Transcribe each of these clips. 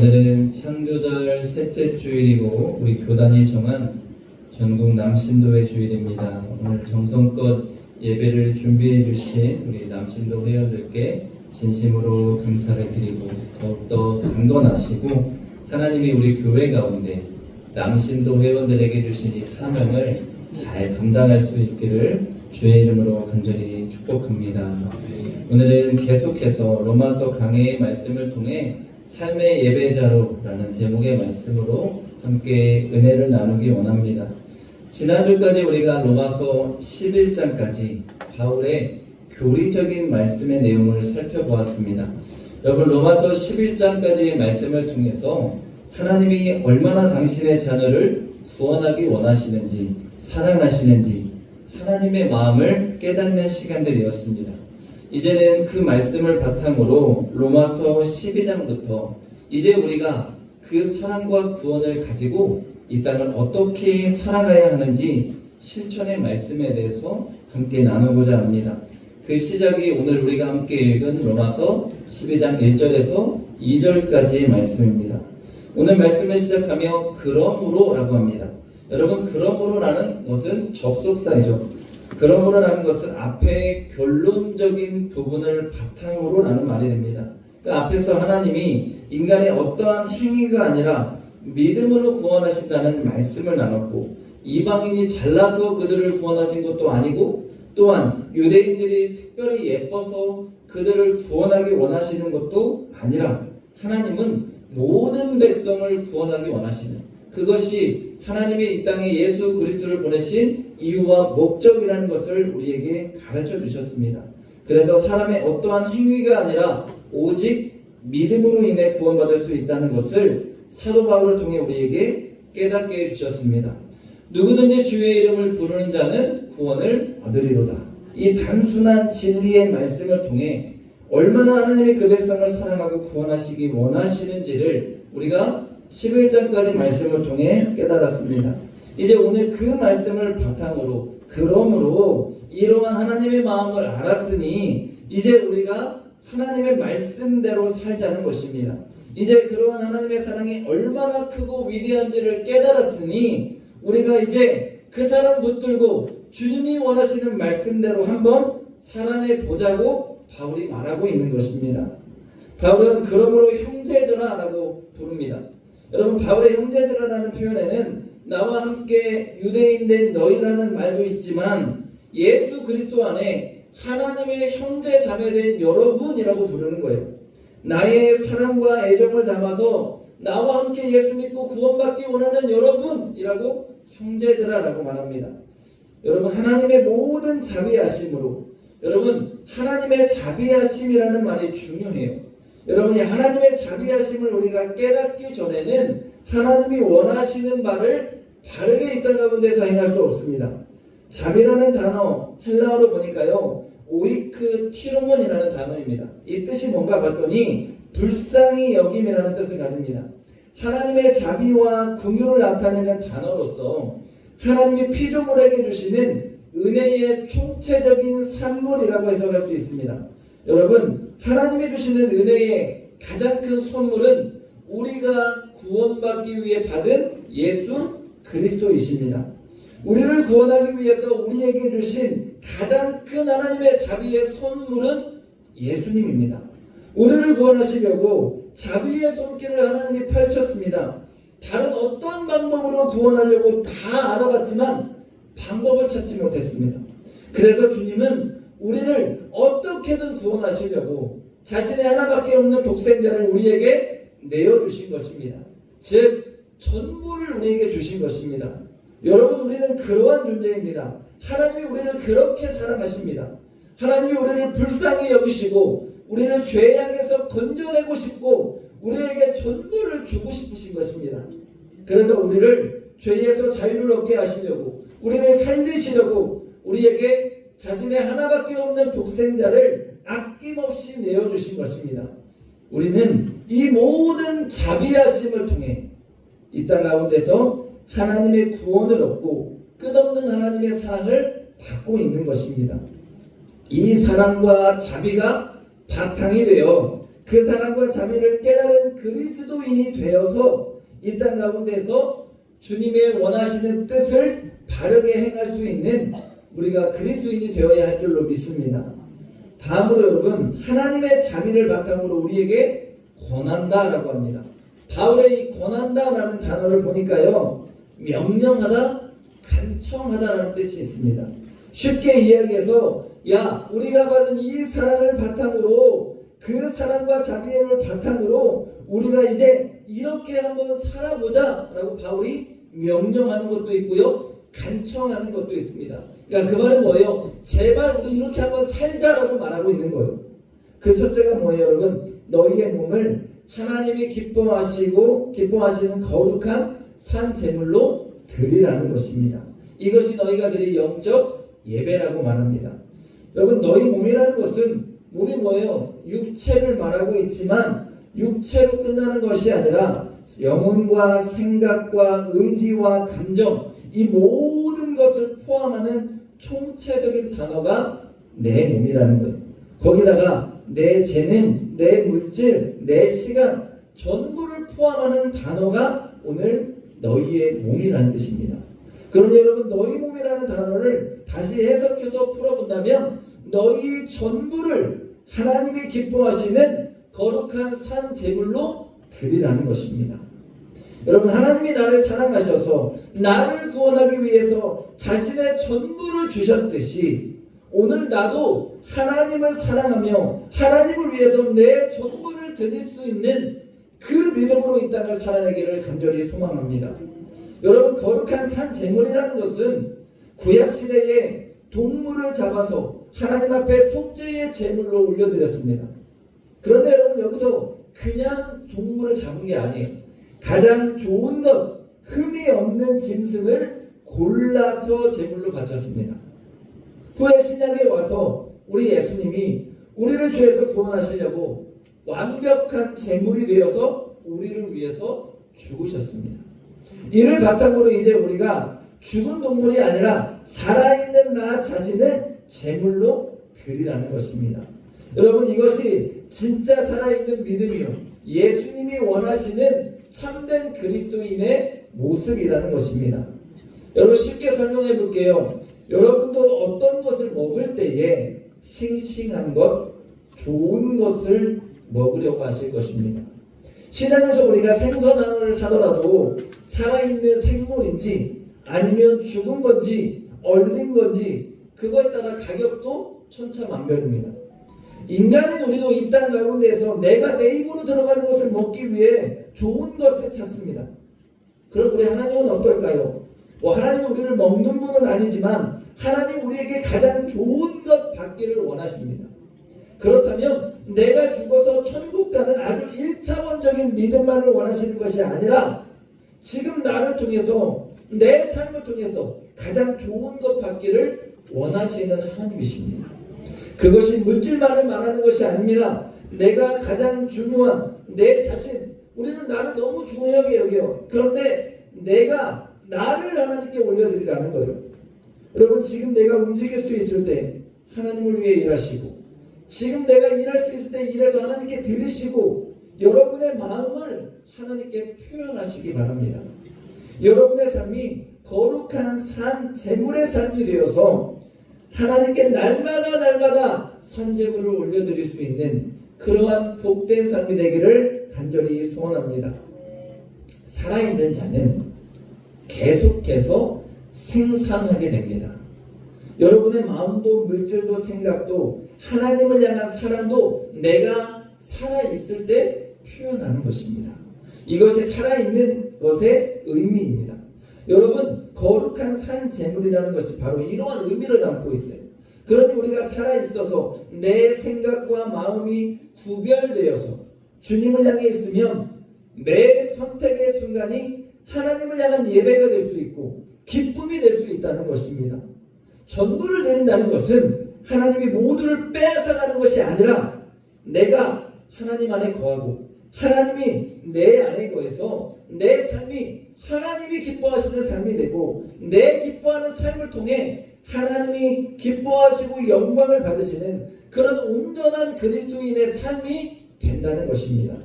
오늘은 창조절 셋째 주일이고 우리 교단이 정한 전국 남신도의 주일입니다. 오늘 정성껏 예배를 준비해 주신 우리 남신도 회원들께 진심으로 감사를 드리고 더욱더 강건하시고 하나님이 우리 교회 가운데 남신도 회원들에게 주신 이 사명을 잘 감당할 수 있기를 주의 이름으로 간절히 축복합니다. 오늘은 계속해서 로마서 강해의 말씀을 통해 삶의 예배자로라는 제목의 말씀으로 함께 은혜를 나누기 원합니다. 지난주까지 우리가 로마서 11장까지 바울의 교리적인 말씀의 내용을 살펴보았습니다. 여러분 로마서 11장까지의 말씀을 통해서 하나님이 얼마나 당신의 자녀를 구원하기 원하시는지 사랑하시는지 하나님의 마음을 깨닫는 시간들이었습니다. 이제는 그 말씀을 바탕으로 로마서 12장부터 이제 우리가 그 사랑과 구원을 가지고 이 땅을 어떻게 살아가야 하는지 실천의 말씀에 대해서 함께 나누고자 합니다. 그 시작이 오늘 우리가 함께 읽은 로마서 12장 1절에서 2절까지의 말씀입니다. 오늘 말씀을 시작하며 그러므로라고 합니다. 여러분 그러므로라는 것은 접속사이죠. 그러므로라는 것은 앞에 결론적인 부분을 바탕으로라는 말이 됩니다. 그 앞에서 하나님이 인간의 어떠한 행위가 아니라 믿음으로 구원하신다는 말씀을 나눴고 이방인이 잘나서 그들을 구원하신 것도 아니고 또한 유대인들이 특별히 예뻐서 그들을 구원하기 원하시는 것도 아니라 하나님은 모든 백성을 구원하기 원하시는 그것이 하나님이 이 땅에 예수 그리스도를 보내신 이유와 목적이라는 것을 우리에게 가르쳐 주셨습니다. 그래서 사람의 어떠한 행위가 아니라 오직 믿음으로 인해 구원받을 수 있다는 것을 사도 바울을 통해 우리에게 깨닫게 해 주셨습니다. 누구든지 주의 이름을 부르는 자는 구원을 얻으리로다. 이 단순한 진리의 말씀을 통해 얼마나 하나님이 그 백성을 사랑하고 구원하시기 원하시는지를 우리가 11장까지 말씀을 통해 깨달았습니다. 이제 오늘 그 말씀을 바탕으로 그러므로 이러한 하나님의 마음을 알았으니 이제 우리가 하나님의 말씀대로 살자는 것입니다. 이제 그러한 하나님의 사랑이 얼마나 크고 위대한지를 깨달았으니 우리가 이제 그 사람 붙들고 주님이 원하시는 말씀대로 한번 살아내 보자고 바울이 말하고 있는 것입니다. 바울은 그러므로 형제들아라고 부릅니다. 여러분 바울의 형제들아라는 표현에는 나와 함께 유대인 된 너희라는 말도 있지만 예수 그리스도 안에 하나님의 형제 자매된 여러분이라고 부르는 거예요. 나의 사랑과 애정을 담아서 나와 함께 예수 믿고 구원받기 원하는 여러분이라고 형제들아라고 말합니다. 여러분 하나님의 모든 자비하심으로 여러분 하나님의 자비하심이라는 말이 중요해요. 여러분이 하나님의 자비하심을 우리가 깨닫기 전에는 하나님이 원하시는 바를 바르게 이땅 가운데서 행할 수 없습니다. 자비라는 단어 헬라어로 보니까요 오이크 티로몬이라는 단어입니다. 이 뜻이 뭔가 봤더니 불쌍히 여김이라는 뜻을 가집니다. 하나님의 자비와 긍휼을 나타내는 단어로서 하나님이 피조물에게 주시는 은혜의 총체적인 산물이라고 해석할 수 있습니다. 여러분, 하나님이 주시는 은혜의 가장 큰 선물은 우리가 구원받기 위해 받은 예수 그리스도이십니다. 우리를 구원하기 위해서 우리에게 주신 가장 큰 하나님의 자비의 선물은 예수님입니다. 우리를 구원하시려고 자비의 손길을 하나님이 펼쳤습니다. 다른 어떤 방법으로 구원하려고 다 알아봤지만 방법을 찾지 못했습니다. 그래서 주님은 우리를 어떻게든 구원하시려고 자신의 하나밖에 없는 독생자를 우리에게 내어주신 것입니다. 즉, 전부를 우리에게 주신 것입니다. 여러분, 우리는 그러한 존재입니다. 하나님이 우리를 그렇게 사랑하십니다. 하나님이 우리를 불쌍히 여기시고, 우리를 죄악에서 건져내고 싶고, 우리에게 전부를 주고 싶으신 것입니다. 그래서 우리를 죄에서 자유를 얻게 하시려고, 우리를 살리시려고, 우리에게 자신의 하나밖에 없는 독생자를 아낌없이 내어주신 것입니다. 우리는 이 모든 자비하심을 통해 이 땅 가운데서 하나님의 구원을 얻고 끝없는 하나님의 사랑을 받고 있는 것입니다. 이 사랑과 자비가 바탕이 되어 그 사랑과 자비를 깨달은 그리스도인이 되어서 이 땅 가운데서 주님의 원하시는 뜻을 바르게 행할 수 있는 우리가 그리스도인이 되어야 할 줄로 믿습니다. 다음으로 여러분 하나님의 자비를 바탕으로 우리에게 권한다라고 합니다. 바울의 이 권한다라는 단어를 보니까요 명령하다, 간청하다라는 뜻이 있습니다. 쉽게 이야기해서 야 우리가 받은 이 사랑을 바탕으로 그 사랑과 자비를 바탕으로 우리가 이제 이렇게 한번 살아보자 라고 바울이 명령하는 것도 있고요 간청하는 것도 있습니다. 그러니까 그 말은 뭐예요? 제발 우리 이렇게 한번 살자라고 말하고 있는 거예요. 그 첫째가 뭐예요, 여러분? 너희의 몸을 하나님이 기뻐하시고 기뻐하시는 거룩한 산 제물로 드리라는 것입니다. 이것이 너희가 드릴 영적 예배라고 말합니다. 여러분 너희 몸이라는 것은 몸이 뭐예요? 육체를 말하고 있지만 육체로 끝나는 것이 아니라 영혼과 생각과 의지와 감정 이 모든 것을 포함하는 총체적인 단어가 내 몸이라는 거예요. 거기다가 내 재능, 내 물질, 내 시간 전부를 포함하는 단어가 오늘 너희의 몸이라는 뜻입니다. 그러니 여러분 너희 몸이라는 단어를 다시 해석해서 풀어본다면 너희 전부를 하나님이 기뻐하시는 거룩한 산 제물로 드리라는 것입니다. 여러분 하나님이 나를 사랑하셔서 나를 구원하기 위해서 자신의 전부를 주셨듯이 오늘 나도 하나님을 사랑하며 하나님을 위해서 내 전부를 드릴 수 있는 그 믿음으로 이 땅을 살아내기를 간절히 소망합니다. 여러분 거룩한 산 제물이라는 것은 구약 시대에 동물을 잡아서 하나님 앞에 속죄의 제물로 올려드렸습니다. 그런데 여러분 여기서 그냥 동물을 잡은 게 아니에요. 가장 좋은 것, 흠이 없는 짐승을 골라서 제물로 바쳤습니다. 후에 신약에 와서 우리 예수님이 우리를 죄에서 구원하시려고 완벽한 제물이 되어서 우리를 위해서 죽으셨습니다. 이를 바탕으로 이제 우리가 죽은 동물이 아니라 살아있는 나 자신을 제물로 드리라는 것입니다. 여러분 이것이 진짜 살아있는 믿음이요. 예수님이 원하시는 참된 그리스도인의 모습이라는 것입니다. 여러분 쉽게 설명해 볼게요. 여러분도 어떤 것을 먹을 때에 싱싱한 것, 좋은 것을 먹으려고 하실 것입니다. 시장에서 우리가 생선 하나를 사더라도 살아있는 생물인지 아니면 죽은 건지 얼린 건지 그거에 따라 가격도 천차만별입니다. 인간인 우리도 이 땅 가운데에서 내가 내 입으로 들어가는 것을 먹기 위해 좋은 것을 찾습니다. 그럼 우리 하나님은 어떨까요? 뭐 하나님은 우리를 먹는 분은 아니지만 하나님 우리에게 가장 좋은 것 받기를 원하십니다. 그렇다면 내가 죽어서 천국 가는 아주 1차원적인 믿음만을 원하시는 것이 아니라 지금 나를 통해서 내 삶을 통해서 가장 좋은 것 받기를 원하시는 하나님이십니다. 그것이 물질만을 말하는 것이 아닙니다. 내가 가장 중요한 내 자신, 우리는 나를 너무 중요하게 여겨요. 그런데 내가 나를 하나님께 올려드리라는 거예요. 여러분 지금 내가 움직일 수 있을 때 하나님을 위해 일하시고 지금 내가 일할 수 있을 때 일해서 하나님께 들리시고 여러분의 마음을 하나님께 표현하시기 바랍니다. 여러분의 삶이 거룩한 산 제물의 삶이 되어서 하나님께 날마다 날마다 산제물을 올려드릴 수 있는 그러한 복된 삶이 되기를 간절히 소원합니다. 살아있는 자는 계속해서 생산하게 됩니다. 여러분의 마음도 물질도 생각도 하나님을 향한 사랑도 내가 살아있을 때 표현하는 것입니다. 이것이 살아있는 것의 의미입니다. 여러분 거룩한 산 제물이라는 것이 바로 이러한 의미를 담고 있어요. 그러니 우리가 살아있어서 내 생각과 마음이 구별되어서 주님을 향해 있으면 매 선택의 순간이 하나님을 향한 예배가 될 수 있고 기쁨이 될 수 있다는 것입니다. 전부를 드린다는 것은 하나님이 모두를 빼앗아가는 것이 아니라 내가 하나님 안에 거하고 하나님이 내 안에 거해서 내 삶이 하나님이 기뻐하시는 삶이 되고 내 기뻐하는 삶을 통해 하나님이 기뻐하시고 영광을 받으시는 그런 온전한 그리스도인의 삶이 된다는 것입니다.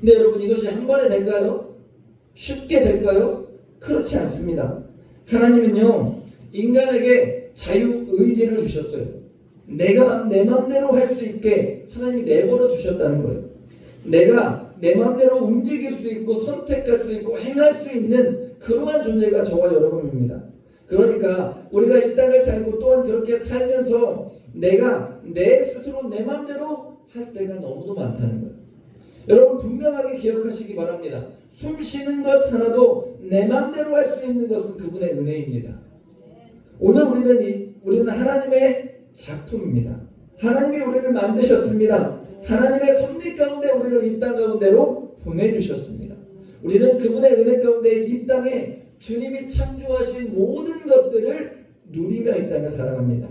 근데 여러분 이것이 한 번에 될까요? 쉽게 될까요? 그렇지 않습니다. 하나님은요 인간에게 자유 의지를 주셨어요. 내가 내 마음대로 할 수 있게 하나님이 내버려 두셨다는 거예요. 내가 내 마음대로 움직일 수 있고 선택할 수 있고 행할 수 있는 그러한 존재가 저와 여러분입니다. 그러니까 우리가 이 땅을 살고 또한 그렇게 살면서 내가 내 스스로 내 마음대로 할 때가 너무도 많다는 거예요. 여러분 분명하게 기억하시기 바랍니다. 숨 쉬는 것 하나도 내 마음대로 할 수 있는 것은 그분의 은혜입니다. 오늘 우리는 이, 우리는 하나님의 작품입니다. 하나님이 우리를 만드셨습니다. 하나님의 섭리 가운데 우리를 이 땅 가운데로 보내주셨습니다. 우리는 그분의 은혜 가운데 이 땅에 주님이 창조하신 모든 것들을 누리며 이 땅을 살아갑니다.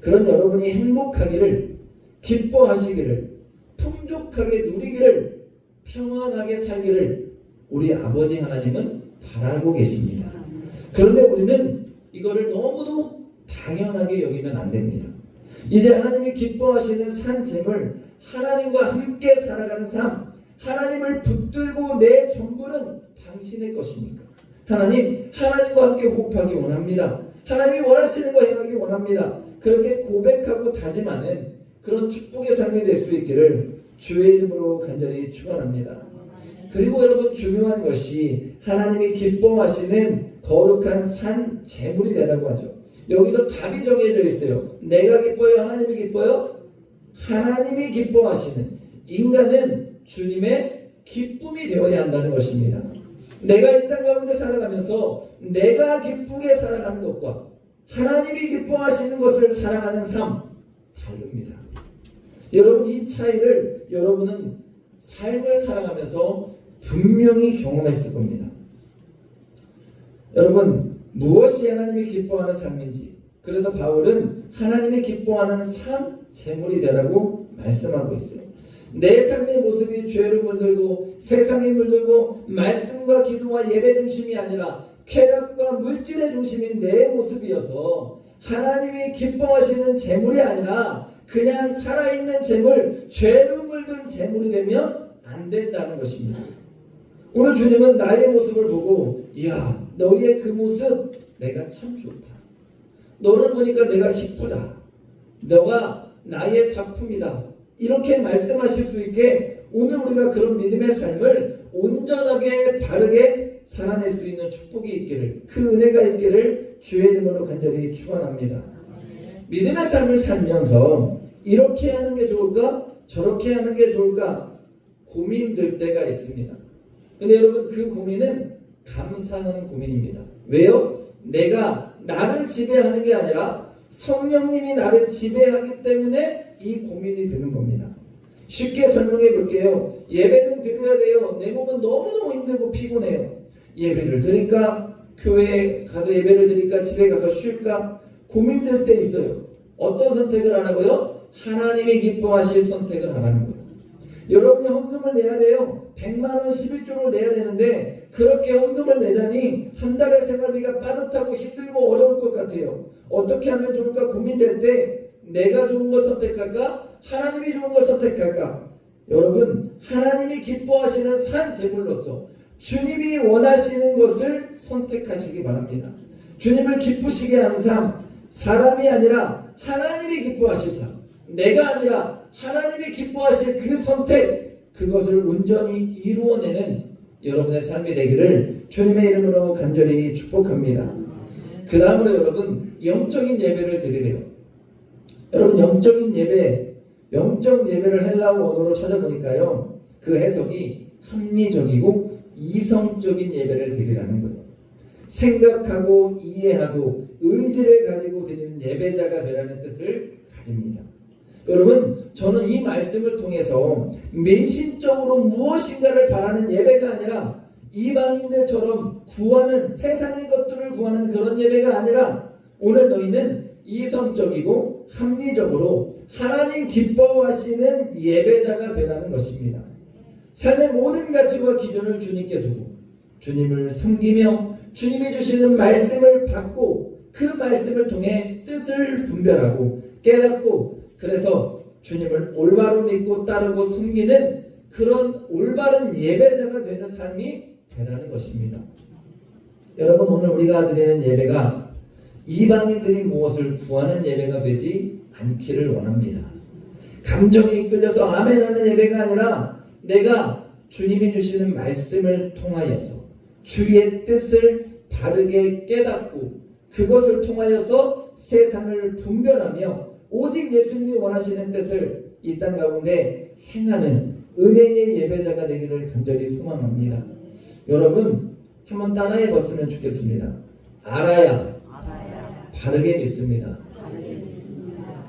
그런 여러분이 행복하기를 기뻐하시기를 풍족하게 누리기를 평안하게 살기를 우리 아버지 하나님은 바라고 계십니다. 그런데 우리는 이거를 너무도 당연하게 여기면 안 됩니다. 이제 하나님이 기뻐하시는 산짐을 하나님과 함께 살아가는 삶, 하나님을 붙들고 내 전부는 당신의 것입니까? 하나님, 하나님과 함께 호흡하기 원합니다. 하나님이 원하시는 거 행하기 원합니다. 그렇게 고백하고 다짐하는 그런 축복의 삶이 될 수 있기를 주의 이름으로 간절히 축원합니다. 그리고 여러분 중요한 것이 하나님이 기뻐하시는 거룩한 산 제물이라고 하죠. 여기서 답이 정해져 있어요. 내가 기뻐요? 하나님이 기뻐요? 하나님이 기뻐하시는 인간은 주님의 기쁨이 되어야 한다는 것입니다. 내가 이 땅 가운데 살아가면서 내가 기쁘게 살아가는 것과 하나님이 기뻐하시는 것을 살아가는 삶 다릅니다. 여러분 이 차이를 여러분은 삶을 살아가면서 분명히 경험했을 겁니다. 여러분 무엇이 하나님이 기뻐하는 삶인지 그래서 바울은 하나님이 기뻐하는 삶 제물이 되라고 말씀하고 있어요. 내 삶의 모습이 죄로 물들고 세상에 물들고 말씀과 기도와 예배 중심이 아니라 쾌락과 물질의 중심인 내 모습이어서 하나님이 기뻐하시는 재물이 아니라 그냥 살아있는 재물, 죄로 물든 재물이 되면 안 된다는 것입니다. 오늘 주님은 나의 모습을 보고 이야 너희의 그 모습 내가 참 좋다. 너를 보니까 내가 기쁘다. 너가 나의 작품이다. 이렇게 말씀하실 수 있게 오늘 우리가 그런 믿음의 삶을 온전하게 바르게 살아낼 수 있는 축복이 있기를 그 은혜가 있기를 주의 이름으로 간절히 축원합니다. 믿음의 삶을 살면서 이렇게 하는 게 좋을까? 저렇게 하는 게 좋을까? 고민될 때가 있습니다. 근데 여러분 그 고민은 감사하는 고민입니다. 왜요? 내가 나를 지배하는 게 아니라 성령님이 나를 지배하기 때문에 이 고민이 드는 겁니다. 쉽게 설명해 볼게요. 예배는 드려야 돼요. 내 몸은 너무너무 힘들고 피곤해요. 예배를 드릴까? 교회에 가서 예배를 드릴까? 집에 가서 쉴까? 고민될 때 있어요. 어떤 선택을 하라고요? 하나님이 기뻐하실 선택을 하라는 거예요. 여러분이 헌금을 내야 돼요. 100만 원 11조를 내야 되는데 그렇게 헌금을 내자니 한 달의 생활비가 빠듯하고 힘들고 어려울 것 같아요. 어떻게 하면 좋을까 고민될 때 내가 좋은 걸 선택할까? 하나님이 좋은 걸 선택할까? 여러분 하나님이 기뻐하시는 산 제물로서 주님이 원하시는 것을 선택하시기 바랍니다. 주님을 기쁘시게 하는 삶 사람이 아니라 하나님이 기뻐하실 삶 내가 아니라 하나님이 기뻐하실 그 선택 그것을 온전히 이루어내는 여러분의 삶이 되기를 주님의 이름으로 간절히 축복합니다. 그 다음으로 여러분 영적인 예배를 드리래요. 여러분 영적인 예배, 영적 예배를 헬라어 언어로 찾아보니까요. 그 해석이 합리적이고 이성적인 예배를 드리라는 거예요. 생각하고 이해하고 의지를 가지고 드리는 예배자가 되라는 뜻을 가집니다. 여러분, 저는 이 말씀을 통해서 매신적으로 무엇인가를 바라는 예배가 아니라 이방인들처럼 구하는 세상의 것들을 구하는 그런 예배가 아니라 오늘 너희는 이성적이고 합리적으로 하나님 기뻐하시는 예배자가 되라는 것입니다. 삶의 모든 가치와 기준을 주님께 두고 주님을 섬기며 주님이 주시는 말씀을 받고 그 말씀을 통해 뜻을 분별하고 깨닫고 그래서 주님을 올바로 믿고 따르고 숨기는 그런 올바른 예배자가 되는 삶이 되라는 것입니다. 여러분 오늘 우리가 드리는 예배가 이방인들이 무엇을 구하는 예배가 되지 않기를 원합니다. 감정에 이끌려서 아멘하는 예배가 아니라 내가 주님이 주시는 말씀을 통하여서 주의 뜻을 바르게 깨닫고 그것을 통하여서 세상을 분별하며 오직 예수님이 원하시는 뜻을 이 땅 가운데 행하는 은혜의 예배자가 되기를 간절히 소망합니다. 여러분 한번 따라해 봤으면 좋겠습니다. 알아야 바르게 믿습니다.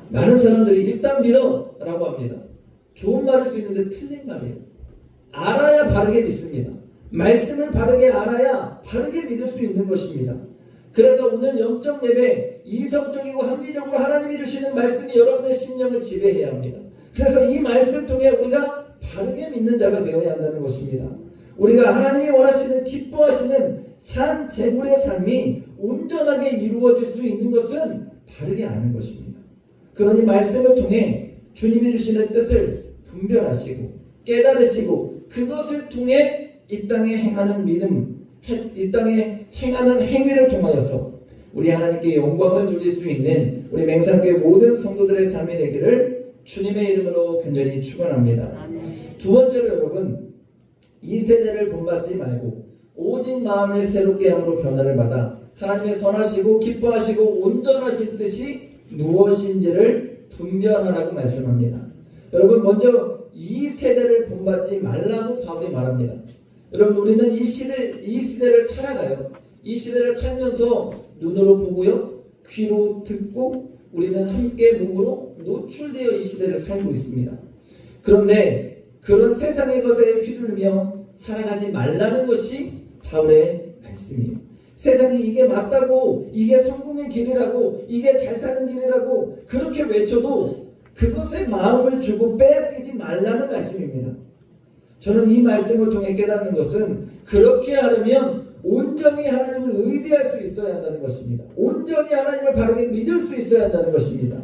많은 사람들이 일단 믿어 라고 합니다. 좋은 말일 수 있는데 틀린 말이에요. 알아야 바르게 믿습니다. 말씀을 바르게 알아야 바르게 믿을 수 있는 것입니다. 그래서 오늘 영적 예배 이성적이고 합리적으로 하나님이 주시는 말씀이 여러분의 심령을 지배해야 합니다. 그래서 이 말씀 통해 우리가 바르게 믿는 자가 되어야 한다는 것입니다. 우리가 하나님이 원하시는 기뻐하시는 산 재물의 삶이 온전하게 이루어질 수 있는 것은 바르게 아는 것입니다. 그러니 말씀을 통해 주님이 주시는 뜻을 분별하시고 깨달으시고 그것을 통해 이 땅에 행하는 믿음, 해- 이 땅에 행하는 행위를 통하여서 우리 하나님께 영광을 돌릴 수 있는 우리 맹상교회 모든 성도들의 삶이 되기를 주님의 이름으로 간절히 축원합니다. 두 번째로 여러분 이 세대를 본받지 말고 오직 마음을 새롭게 함으로 변화를 받아 하나님의 선하시고 기뻐하시고 온전하신 뜻이 무엇인지를 분별하라고 말씀합니다. 여러분 먼저 이 세대를 본받지 말라고 바울이 말합니다. 여러분 우리는 이 시대 이 시대를 살아가요. 이 시대를 살면서 눈으로 보고요, 귀로 듣고 우리는 함께 몸으로 노출되어 이 시대를 살고 있습니다. 그런데 그런 세상의 것에 휘둘리며 살아가지 말라는 것이 바울의 말씀이에요. 세상이 이게 맞다고, 이게 성공의 길이라고, 이게 잘 사는 길이라고 그렇게 외쳐도 그것에 마음을 주고 빼앗기지 말라는 말씀입니다. 저는 이 말씀을 통해 깨닫는 것은 그렇게 하려면 온전히 하나님을 의지할 수 있어야 한다는 것입니다. 온전히 하나님을 바르게 믿을 수 있어야 한다는 것입니다.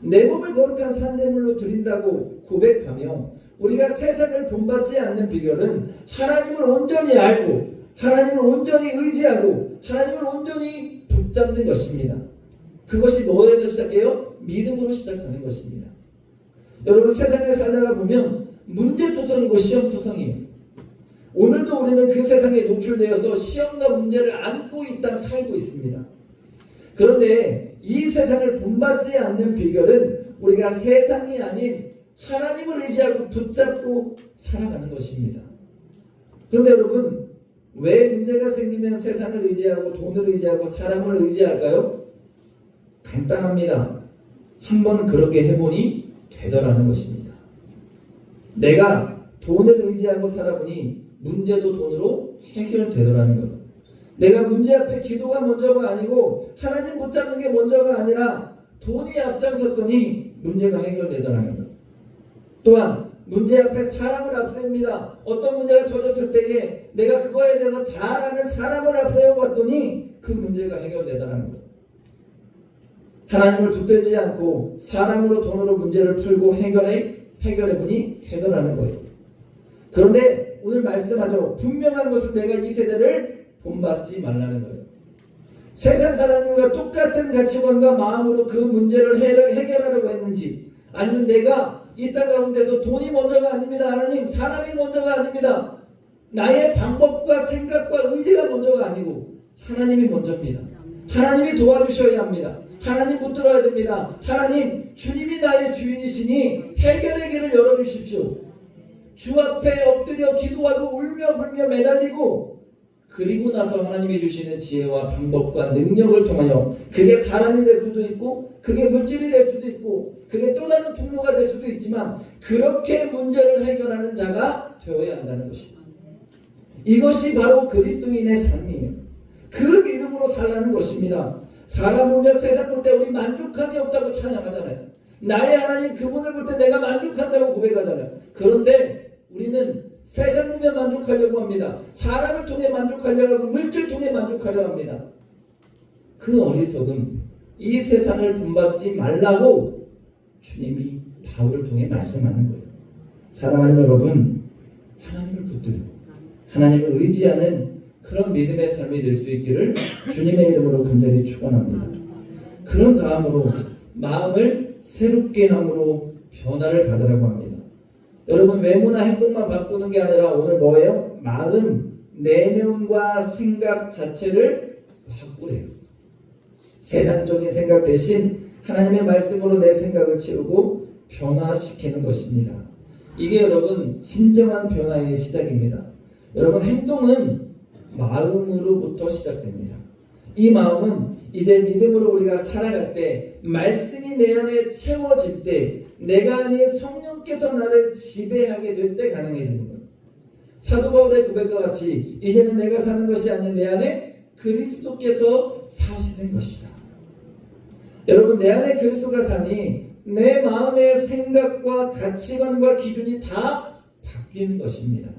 내 몸을 거룩한 산재물로 드린다고 고백하며 우리가 세상을 본받지 않는 비결은 하나님을 온전히 알고 하나님을 온전히 의지하고 하나님을 온전히 붙잡는 것입니다. 그것이 뭐에서 시작해요? 믿음으로 시작하는 것입니다. 여러분 세상을 살다가 보면 문제 투성이고 시험 투성이에요. 오늘도 우리는 그 세상에 노출되어서 시험과 문제를 안고 이 땅 살고 있습니다. 그런데 이 세상을 본받지 않는 비결은 우리가 세상이 아닌 하나님을 의지하고 붙잡고 살아가는 것입니다. 그런데 여러분, 왜 문제가 생기면 세상을 의지하고 돈을 의지하고 사람을 의지할까요? 간단합니다. 한번 그렇게 해보니 되더라는 것입니다. 내가 돈을 의지하고 살아보니 문제도 돈으로 해결되더라는 거예요. 내가 문제 앞에 기도가 먼저가 아니고 하나님 붙잡는 게 먼저가 아니라 돈이 앞장섰더니 문제가 해결되더라는 거예요. 또한 문제 앞에 사람을 앞세웁니다. 어떤 문제가 터졌을 때에 내가 그거에 대해서 잘 아는 사람을 앞세워 봤더니 그 문제가 해결되더라는 거예요. 하나님을 붙들지 않고 사람으로 돈으로 문제를 풀고 해결해 해결해 보니 되더라는 거예요. 그런데 오늘 말씀하죠. 분명한 것은 내가 이 세대를 본받지 말라는 거예요. 세상 사람들과 똑같은 가치관과 마음으로 그 문제를 해- 해결하려고 했는지 아니면 내가 이 땅 가운데서 돈이 먼저가 아닙니다. 하나님 사람이 먼저가 아닙니다. 나의 방법과 생각과 의지가 먼저가 아니고 하나님이 먼저입니다. 하나님이 도와주셔야 합니다. 하나님 붙들어야 됩니다. 하나님 주님이 나의 주인이시니 해결의 길을 열어주십시오. 주 앞에 엎드려 기도하고 울며 불며 매달리고 그리고 나서 하나님이 주시는 지혜와 방법과 능력을 통하여 그게 사람이 될 수도 있고 그게 물질이 될 수도 있고 그게 또 다른 통로가 될 수도 있지만 그렇게 문제를 해결하는 자가 되어야 한다는 것입니다. 이것이 바로 그리스도인의 삶이에요. 그 믿음으로 살라는 것입니다. 사람 보면 세상 볼 때 우리 만족함이 없다고 찬양하잖아요. 나의 하나님 그분을 볼 때 내가 만족한다고 고백하잖아요. 그런데 우리는 세상 보면 만족하려고 합니다. 사람을 통해 만족하려고 하고 물질 통해 만족하려고 합니다. 그 어리석음, 이 세상을 본받지 말라고 주님이 바울을 통해 말씀하는 거예요. 사랑하는 여러분, 하나님을 붙들고 하나님을 의지하는 그런 믿음의 삶이 될 수 있기를 주님의 이름으로 간절히 축원합니다. 그런 다음으로 마음을 새롭게 함으로 변화를 받으라고 합니다. 여러분 외모나 행동만 바꾸는 게 아니라 오늘 뭐예요? 마음, 내면과 생각 자체를 바꾸래요. 세상적인 생각 대신 하나님의 말씀으로 내 생각을 채우고 변화시키는 것입니다. 이게 여러분 진정한 변화의 시작입니다. 여러분 행동은 마음으로부터 시작됩니다. 이 마음은 이제 믿음으로 우리가 살아갈 때 말씀이 내 안에 채워질 때 내가 아닌 성령께서 나를 지배하게 될 때 가능해지는 거예요. 사도 바울의 고백과 같이 이제는 내가 사는 것이 아닌 내 안에 그리스도께서 사시는 것이다. 여러분 내 안에 그리스도가 사니 내 마음의 생각과 가치관과 기준이 다 바뀌는 것입니다.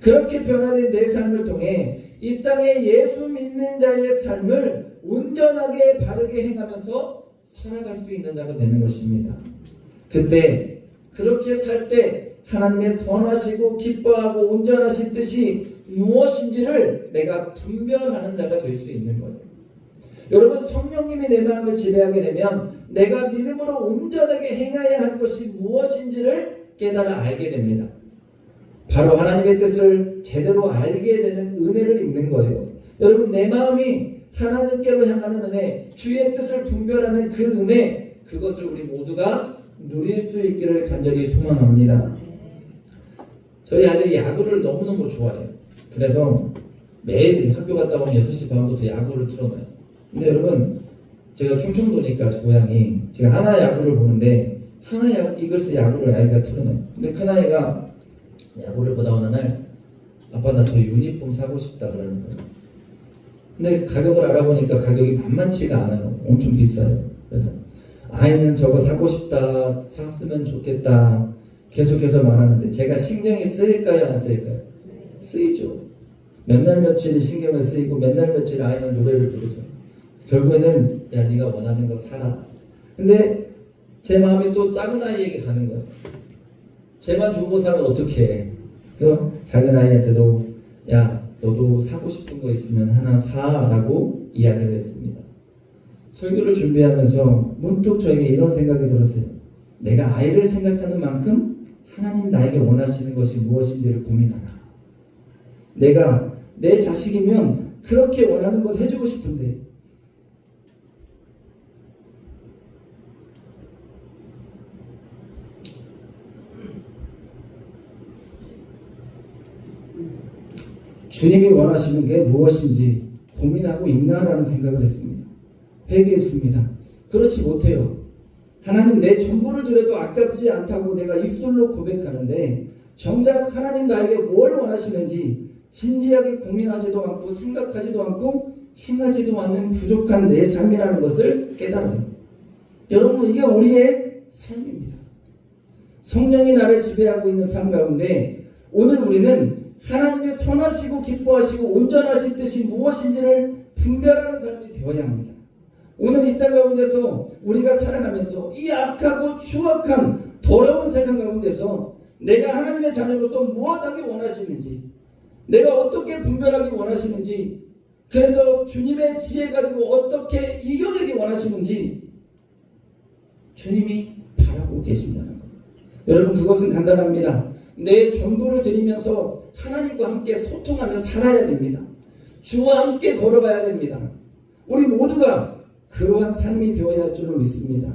그렇게 변화된 내 삶을 통해 이 땅에 예수 믿는 자의 삶을 온전하게 바르게 행하면서 살아갈 수 있는 자가 되는 것입니다. 그때 그렇게 살 때 하나님의 선하시고 기뻐하고 온전하신 뜻이 무엇인지를 내가 분별하는 자가 될 수 있는 거예요. 여러분 성령님이 내 마음을 지배하게 되면 내가 믿음으로 온전하게 행해야 할 것이 무엇인지를 깨달아 알게 됩니다. 바로 하나님의 뜻을 제대로 알게 되는 은혜를 입는 거예요. 여러분 내 마음이 하나님께로 향하는 은혜, 주의 뜻을 분별하는 그 은혜, 그것을 우리 모두가 누릴 수 있기를 간절히 소망합니다. 저희 아들이 야구를 너무너무 좋아해요. 그래서 매일 학교 갔다 오면 6시 반부터 야구를 틀어놔요. 근데 여러분, 제가 충청도니까 제 고향이 제가 하나 야구를 보는데 하나 야, 이글스 야구를 아이가 틀어놔요. 근데 큰 아이가 야구를 보다 어느 날 아빠 나 저 유니폼 사고 싶다 그러는 거예요. 근데 가격을 알아보니까 가격이 만만치가 않아요. 엄청 비싸요. 그래서 아이는 저거 사고 싶다, 샀으면 좋겠다 계속해서 말하는데 제가 신경이 쓰일까요, 안 쓰일까요? 쓰이죠. 몇날 며칠 신경을 쓰이고 몇날 며칠 아이는 노래를 부르죠. 결국에는 야 네가 원하는 거 사라. 근데 제 마음이 또 작은 아이에게 가는 거예요. 쟤만 주고 사면 어떻게 해? 그래서 작은 아이한테도 야 너도 사고 싶은 거 있으면 하나 사라고 이야기를 했습니다. 설교를 준비하면서 문득 저에게 이런 생각이 들었어요. 내가 아이를 생각하는 만큼 하나님 나에게 원하시는 것이 무엇인지를 고민하라. 내가 내 자식이면 그렇게 원하는 것 해주고 싶은데 주님이 원하시는 게 무엇인지 고민하고 있나라는 생각을 했습니다. 회개했습니다. 그렇지 못해요. 하나님 내 전부를 드려도 아깝지 않다고 내가 입술로 고백하는데 정작 하나님 나에게 뭘 원하시는지 진지하게 고민하지도 않고 생각하지도 않고 행하지도 않는 부족한 내 삶이라는 것을 깨달아요. 여러분 이게 우리의 삶입니다. 성령이 나를 지배하고 있는 삶 가운데 오늘 우리는 하나님의 선하시고 기뻐하시고 온전하신 뜻이 무엇인지를 분별하는 삶이 되어야 합니다. 오늘 이 땅 가운데서 우리가 살아가면서 이 악하고 추악한 더러운 세상 가운데서 내가 하나님의 자녀로서 무엇하기 원하시는지 내가 어떻게 분별하기 원하시는지 그래서 주님의 지혜 가지고 어떻게 이겨내기 원하시는지 주님이 바라보고 계신다는 것. 여러분 그것은 간단합니다. 내 전부를 드리면서 하나님과 함께 소통하며 살아야 됩니다. 주와 함께 걸어가야 됩니다. 우리 모두가 그러한 삶이 되어야 할 줄을 믿습니다.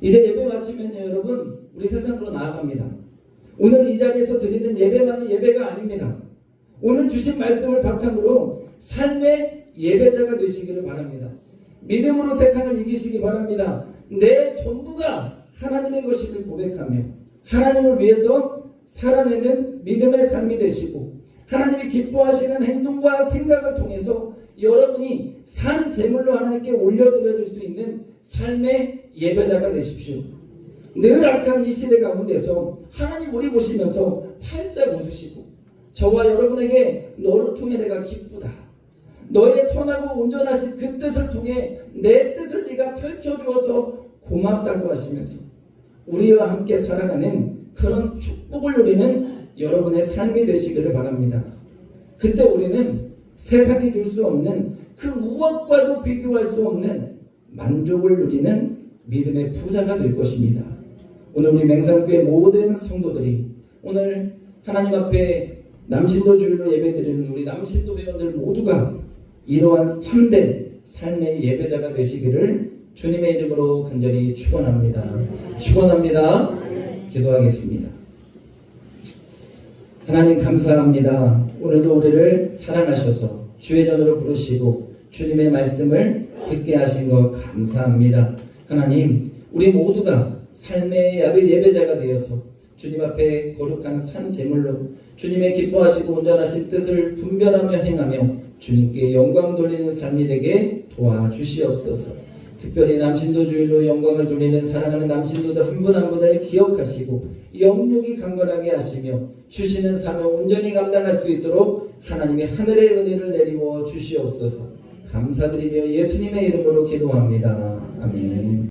이제 예배 마치면요, 여러분, 우리 세상으로 나아갑니다. 오늘 이 자리에서 드리는 예배만이 예배가 아닙니다. 오늘 주신 말씀을 바탕으로 삶의 예배자가 되시기를 바랍니다. 믿음으로 세상을 이기시기 바랍니다. 내 전부가 하나님의 것임을 고백하며 하나님을 위해서 살아내는 믿음의 삶이 되시고 하나님이 기뻐하시는 행동과 생각을 통해서 여러분이 산 제물로 하나님께 올려드려줄 수 있는 삶의 예배자가 되십시오. 늘 악한 이 시대 가운데서 하나님 우리 보시면서 활짝 웃으시고 저와 여러분에게 너를 통해 내가 기쁘다. 너의 선하고 온전하신 그 뜻을 통해 내 뜻을 네가 펼쳐주어서 고맙다고 하시면서 우리와 함께 살아가는 그런 축복을 누리는 여러분의 삶이 되시기를 바랍니다. 그때 우리는 세상이 줄 수 없는 그 무엇과도 비교할 수 없는 만족을 누리는 믿음의 부자가 될 것입니다. 오늘 우리 맹산교회 모든 성도들이 오늘 하나님 앞에 남신도 주일로 예배드리는 우리 남신도 회원들 모두가 이러한 참된 삶의 예배자가 되시기를 주님의 이름으로 간절히 축원합니다. 축원합니다. 기도하겠습니다. 하나님 감사합니다. 오늘도 우리를 사랑하셔서 주의 전으로 부르시고 주님의 말씀을 듣게 하신 것 감사합니다. 하나님, 우리 모두가 삶의 예배자가 되어서 주님 앞에 거룩한 산 제물로 주님의 기뻐하시고 온전하신 뜻을 분별하며 행하며 주님께 영광 돌리는 삶이 되게 도와주시옵소서. 특별히 남신도 주일로 영광을 돌리는 사랑하는 남신도들 한분한 분을 기억하시고 영육이 강건하게 하시며 주시는 사명 온전히 감당할 수 있도록 하나님의 하늘의 은혜를 내리워 주시옵소서. 감사드리며 예수님의 이름으로 기도합니다. 아멘.